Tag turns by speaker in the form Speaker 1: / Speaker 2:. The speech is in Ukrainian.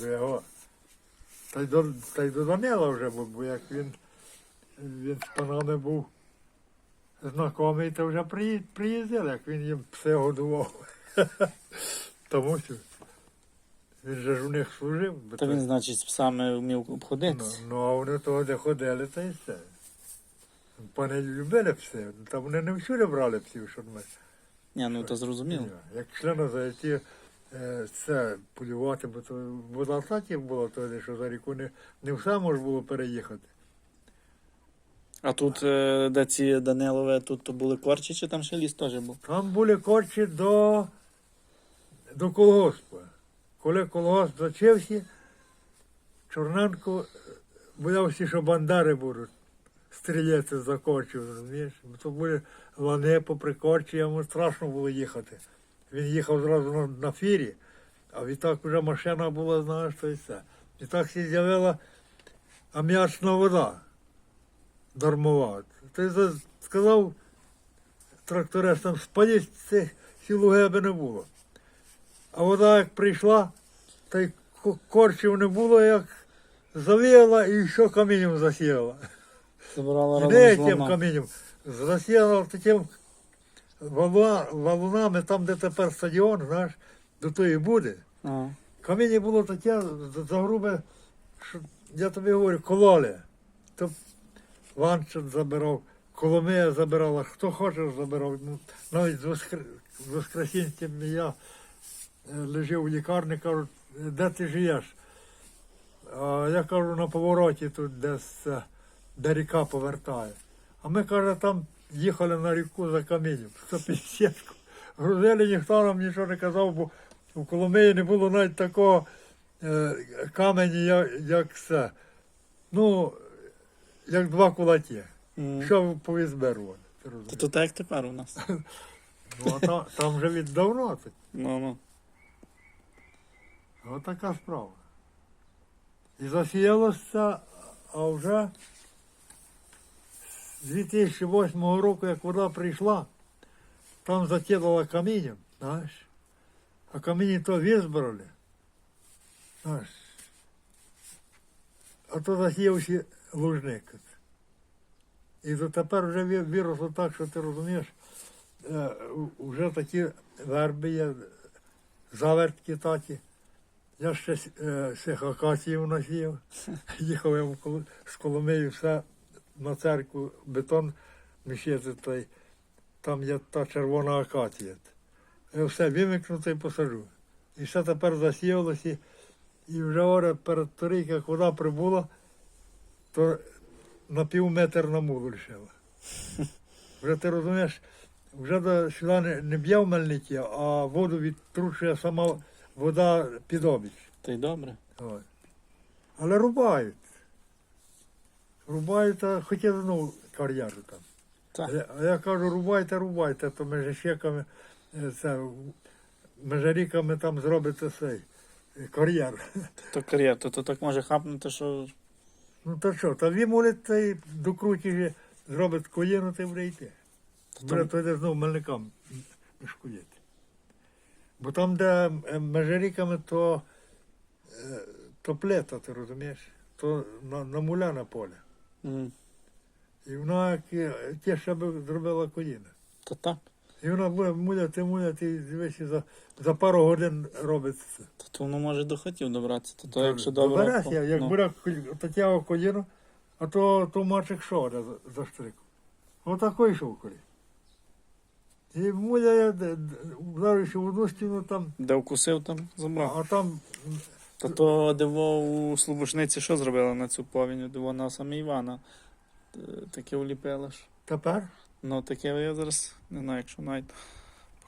Speaker 1: до його. Та й до, та й до Данила вже, бо, бо як він, він з панами був знайомий, то вже приї- приїздив, як він їм все годував. Тому що він же ж у них служив. бо
Speaker 2: Та він, значить, з псами вмів
Speaker 1: Ну,
Speaker 2: обходитися.
Speaker 1: ну, а вони того де ходили, та й все. Пани любили пси, та вони не всюди брали псів, що ми.
Speaker 2: Ні, ну то зрозуміло.
Speaker 1: Як йшли на зайти це полювати, бо то в Алсаті було тоді, що за ріку не, не все можна було переїхати.
Speaker 2: А тут, е, де ці Данилове, тут то були корчі, чи там ще ліс теж був?
Speaker 1: Там були корчі до, до колгоспу. Коли колгосп зачився, Чорненко боявся, що бандари будуть стріляти за корчів, розумієш? Бо то були лани попри корчі, йому страшно було їхати. Він їхав зразу на, на фірі, а відтак вже машина була, знаєш, то і все. І так з'явила аміачна вода дармова. Ти сказав трактористам, спаліть цих сілуги, аби не було. А вода як прийшла, та й корчів не було, як завіяла і ще камінням засіяла. Не
Speaker 2: разом з
Speaker 1: тим камінням, засіяла таким валунами, там, де тепер стадіон, знаєш, до тої буде.
Speaker 2: Ага.
Speaker 1: Каміння було таке за- загрубе, що я тобі говорю, кололи. То Ванчин забирав, Коломия забирала, хто хоче забирав. Ну, навіть з, воскр... Воскресінцем я е, лежав у лікарні, кажуть, де ти живеш? А я кажу, на повороті тут десь, де ріка повертає. А ми, каже, там їхали на ріку за камінням, 150 Грузили, ніхто нам нічого не казав, бо у Коломиї не було навіть такого е, камені, як, як це. Ну, як два кулаки.
Speaker 2: М.
Speaker 1: Що повізберували.
Speaker 2: То то так як тепер у нас.
Speaker 1: Ну, а там, там вже віддавно. так.
Speaker 2: Ну, ну.
Speaker 1: Ось така справа. І засіялося, а вже з 2008 року, як вода прийшла, там закидала камінням, знаєш. А каміння то візбрали. Знаєш. А то засіявся лужник. І дотепер вже виросло так, що ти розумієш, е, вже такі верби є, завертки такі. Я ще е, цих акацій насіяв. Їхав я з Коломиї все на церкву, бетон мішити, той, там є та червона акація. Я все вимикнуто і посаджу. І все тепер засіялося. І вже ора перед торік, як вода прибула, то на пів метр на мулу лишила. Вже ти розумієш, вже до сюди не, не б'є в мельники, а воду відтручує сама вода під обіч.
Speaker 2: Та й добре.
Speaker 1: От. Але рубають. Рубають, а хотіли знову кар'єру там.
Speaker 2: Так.
Speaker 1: А я, кажу, рубайте, рубайте, то межещеками, е, це, межаріками там зробите цей е, кар'єр.
Speaker 2: То кар'єр, то, то так може хапнути, що
Speaker 1: Ну то що, та він може та й докруті зробить коліно, ти буде йти.
Speaker 2: то,
Speaker 1: Буде тоді знову мельникам шкодити. Бо там, де е, межаріками, то, то плета, ти розумієш, то на, на муля на поле. І вона як, е, ті ще би зробила коліна.
Speaker 2: то так.
Speaker 1: І вона буде муляти, муляти, і дивишся, за, за пару годин робить це.
Speaker 2: То, то воно може до хотів добратися. То, то якщо добре.
Speaker 1: Доберешся, як
Speaker 2: ну,
Speaker 1: колі- таке коліно, а то, то мачик що за, за штрику. Отако йшов колі. І муляє, д- д- вдаривши в одну стіну там,
Speaker 2: Де вкусив, там забрав.
Speaker 1: а там
Speaker 2: Та то диво у Слобошниці що зробила на цю повінь? Диво на саме Івана. Е, Таке уліпила ж.
Speaker 1: тепер
Speaker 2: Ну таке я зараз не знаю, якщо навіть.